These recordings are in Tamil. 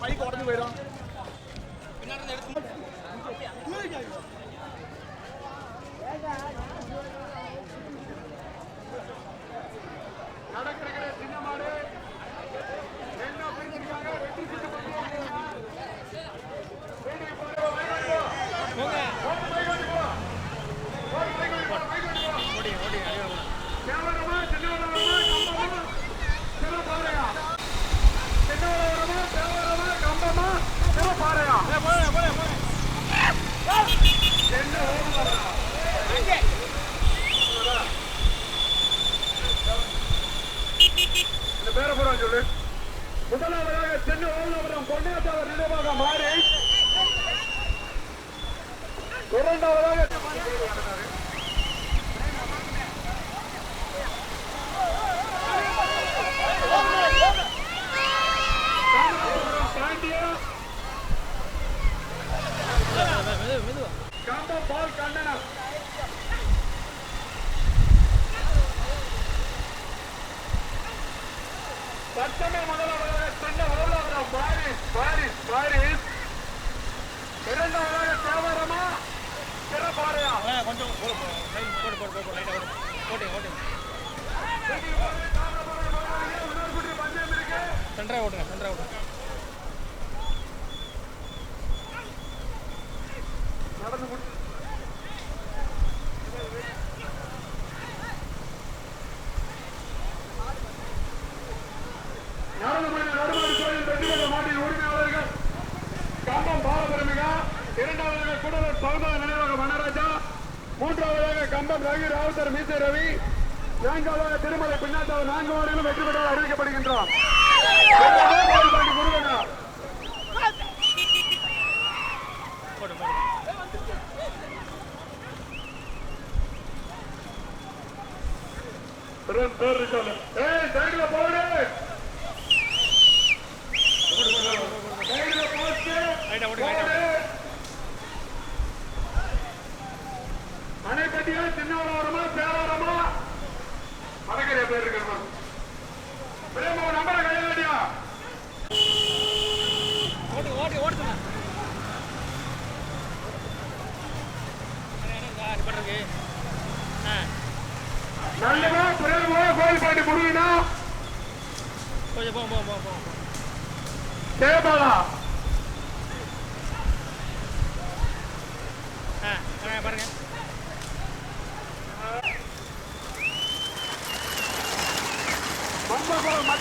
பைக் உடஞ்சு போயிடும் பின்னாடி எடுத்து நடக்கிற சின்ன மாடு என்ன பிரிஞ்சிருக்காங்க வெட்டி சுட்டு போங்க ஓடி ஓடி அடியா தேவரமா சின்னவரமா கம்பமா சிவ பாறையா சின்னவரமா தேவரமா கம்பமா சிவ பாறையா போங்க போங்க போங்க என்ன ஓடுறா இந்த பேரை பூரா சொல்லு முதலாவதாக சென்னை ஓமலாபுரம் பொன்னாச்சாவர் நினைவாக மாறி இரண்டாவதாக பால் கண்டனம். பச்சமை முதலாவதாக சென்னை ஓமலாபுரம் பாரிஸ் பாரிஸ் பாரிஸ். இரண்டாவதாக தேவரமா. கொஞ்சம் போடு போடு போடு போடு லைட்டாக ஓடு ஓட்டுங்க ஓட்டுங்க சென்டராக ஓட்டுங்க சென்டராக ஓட்டுங்க நடந்து கம்பம் ரவி ராவுத்தர் மீசை ரவி. நான்காவதாக திருமலை பின்னாத்தால் நான்கு வாரிலும் வெற்றி பெற்றவர் அறிவிக்கப்படுகின்றோம். போடு போடு ஏய் சைடுல போடு போடு போடு அணைப்பட்டியா சின்னவரமா பேரவரமா வடகரையா பேர் இருக்கணுமா பிரேம நம்பர கையாடியா ஓட்டு ஓட்டு ஓட்டுங்க பண்ணுறதுக்கு ஆ நல்லதா பிரேம கோயில்பாட்டி முருகனா கொஞ்சம் போ போ போ போ சேபாலா ஆ ஆ, பாருங்க.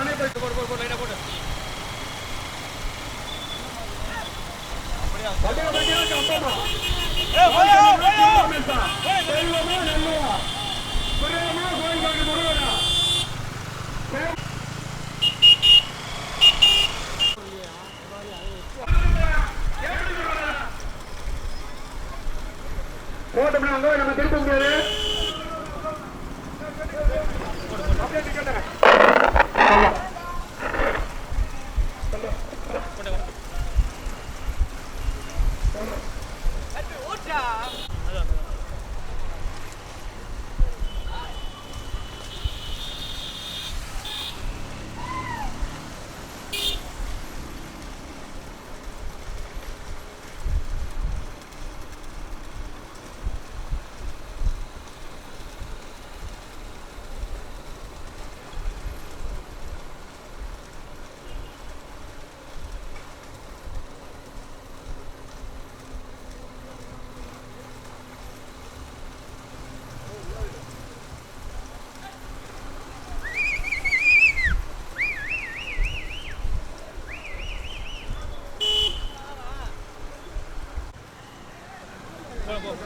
லைட்டா போட்டு வடிகவட்டியா கம்பமா ஏய் போயோ போயோ செல்வமா நல்லவா. பிரேமா கோயில்காட்டு முருகனா போட்டோம்னா அங்க நம்ம திருப்ப முடியாது அப்படியே நிக்கட்டேன். ஆமா. போட்டு அதான் போடு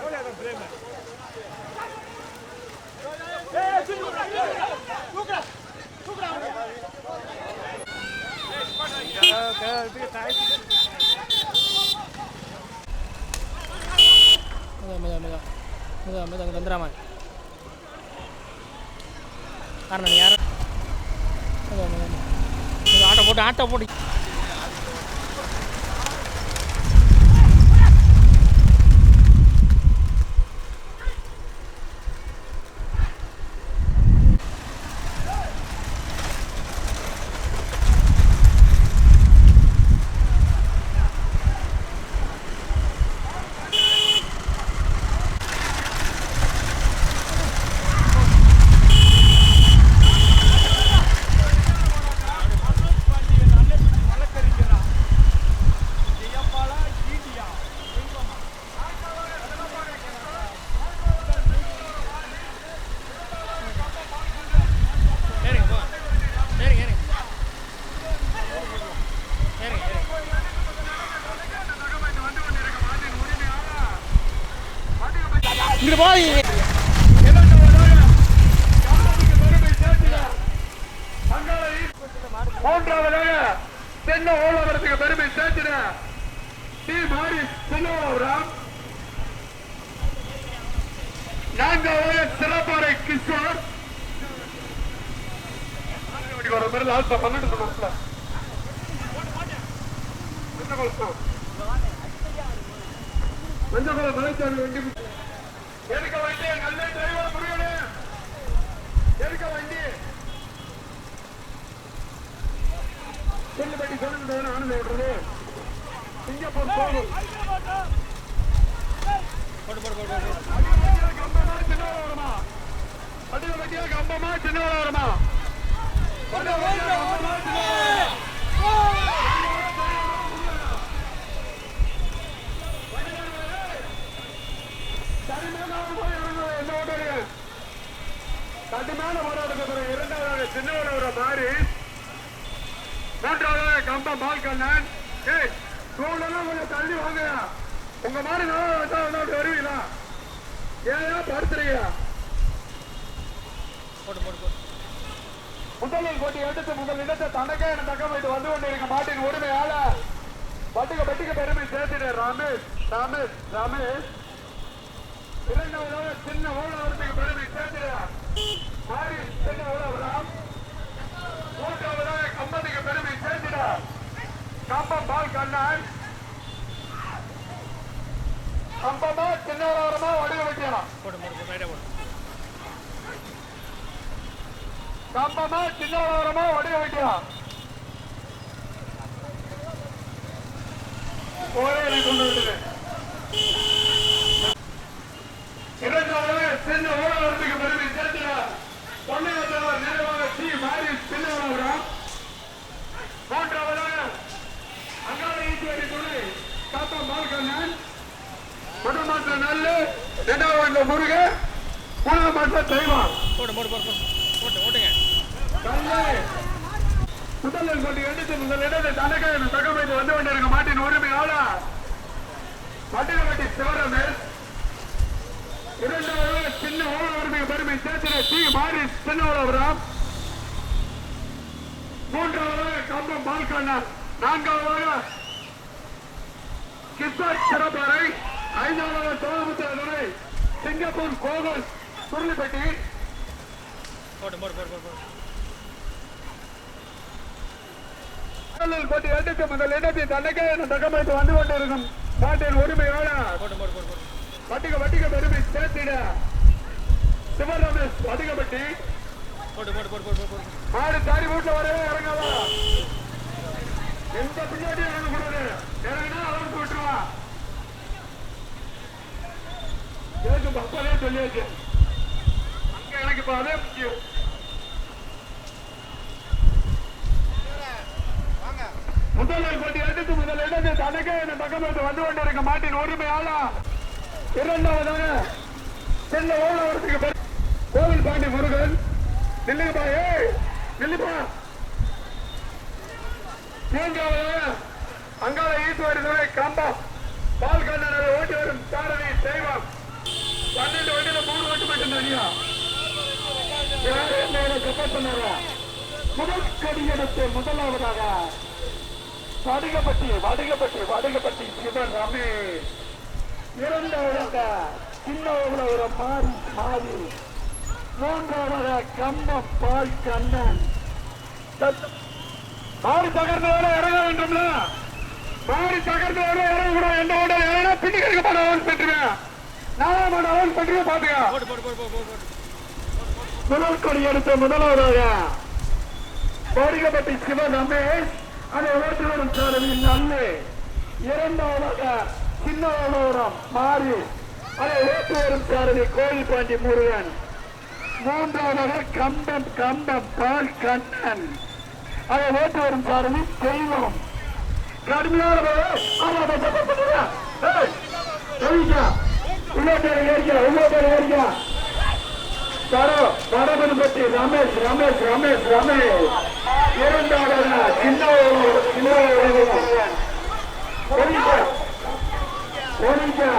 போடு மெதுவா காரணம் யார் ஆட்டோ போட்டு ஆட்டோ போட்டு மாறி மாரி செல்வராம் நான்காவது சிறப்பாறை கிஷோர். வர மாதிரி லாஸ்ட் பன்னெண்டு மாசத்துல மஞ்சள் மலைச்சாமி வண்டி எடுக்க வண்டி நல்ல டிரைவர் முடியல எடுக்க வண்டி. சொல்லுபடி சொல்லுங்க ஆனந்த விடுறது சிங்கப்பூர் போகும் போட்டு போட்டு போட்டு போட்டு கம்பமா சின்னவர வருமா கம்பமா கடுமையான போராட்டத்தை இரண்டாவது சின்னவர மாறி மூன்றாவது கம்பம் பால்கண்ணன் ஏய் சூழலாம் கொஞ்சம் தள்ளி வாங்க. உங்க மாதிரி நான் வந்தா வந்து அப்படி வருவீங்களா? ஏன் படுத்துறீங்க போட்டு போட்டு போட்டு முதலில் போட்டி எடுத்து முதல் இடத்தை தனக்கே என தக்க வைத்து வந்து கொண்டிருக்க மாட்டின் உரிமையாளர் பட்டுக்க பட்டுக்க பெருமை சேர்த்துட ரமேஷ் ரமேஷ் ரமேஷ். இரண்டாவதாக சின்ன ஓலாவரத்துக்கு பெருமை சேர்த்துட மாறி சின்ன ஓலாவரம் மூன்றாவதாக கம்பத்துக்கு பெருமை சேர்த்துட கம்பம் பால் கண்ணன் கம்பமா சின்னவரமா ஓலாவரமா வடிவ வைக்கலாம். கம்பமா சின்னவரமா ஓலாவரமா வடிவ வைக்கலாம். கோயிலை கொண்டு விடுது இரண்டாவது சின்ன ஓலாவரத்துக்கு பெருமை சேர்த்துட பொன்னையத்தவர் நினைவாக சி மாறி சின்ன ஓலாவரம் மூன்றாவதாக அங்காள ஈஸ்வரி துணை காத்தா பால்கண்ணன் குடும்பத்த நல்ல இரண்டாவது முருக? மூணாம் மாற்ற தெய்வம். போடு போடு போடு போடு. போட்டு ஓட்டுங்க. முதலில் கொண்டு எடுத்து முதல் இடத்தை தகவல் வந்து கொண்டிருக்க மாட்டின் உரிமையாளர் வட்டினவட்டி சிவரமேஷ் இரண்டாவது சின்ன ஓல உரிமை பெருமை சேர்த்தின சி மாறி சின்ன ஓலவரம் மூன்றாவது கம்பம் பால்கண்ணன் நான்காவது சிறப்பாறை. ஐந்தாவது சோழமுத்திர துறை சிங்கப்பூர் கோவில் சுருளிப்பட்டி. போடு போடு போடு போடு போடு. முதலில் கொண்டு எடுத்து முதல் இடத்தை தனக்கே தகமைத்து வந்து கொண்டிருக்கும் நாட்டின் போடு வட்டிக வட்டிக பெருமை சேர்த்திட சிவரமேஷ் போடு மாடு தாரி வீட்டுல வரவே இறங்காதா? எந்த பின்னாடி இறங்கக்கூடாது. இறங்கினா அளவுக்கு விட்டுருவா எனக்கு அப்பவே சொல்லியாச்சு. அங்க எனக்கு இப்ப அதே முக்கியம். முதல்வர் கொண்டு எடுத்து முதல் இடத்தை தனக்கே என தகவல் வந்து கொண்டு இருக்க மாட்டின் ஒருமையாளா இரண்டாவதாக சென்னை ஓலவரத்துக்கு கோவில் பாண்டி முருகன். நில்லுங்கப்பா ஏய் நில்லுப்பா. மூன்றாவதாக அங்கால ஈஸ்வரி துறை கம்பம். பால் கண்ணனை ஓட்டி வரும் சாரதி தெய்வம். பன்னெண்டு வண்டியில மூணு வண்டி மட்டும் தனியா யாரு முதலாவதாக வடுகப்பட்டி வடுகப்பட்டி வடுகப்பட்டி சிவன் ரமேஷ் இரண்டாவதாக சின்ன ஒரு மாறி மாறி. மூன்றாவதாக கம்ம பால் கண்ணன். மாறி தகர்ந்து வர இறங்க வேண்டும்ல? மாறி தகர்ந்து இறங்க கூட எந்த ஓட இறங்கினா பின்னுக்கு இருக்க பெற்றுவேன். நான் பற்றிய அவன் முதல் கொடி எடுத்த முதலாவதாக கோடிகப்பட்டி சிவ ரமேஷ் அதை ஓட்டி வரும் சாரதி நல்லு. இரண்டாவதாக சின்னவனோரம் மாறி அதை ஓட்டி வரும் சாரதி கோயில் பாண்டி முருகன். மூன்றாவதாக கம்பம் கம்பம் பால் கண்ணன். அதை ஓட்டி வரும் சாரதி தெய்வம். கடுமையான உள்ள பேர் ஏறிக்க உள்ள பேர் ஏறிக்க. தரோ வடபுதுப்பட்டி ரமேஷ் ரமேஷ் ரமேஷ். ரமேஷ் இரண்டாவது சின்ன சின்ன ஒரிஞ்சா ஒரிஞ்சா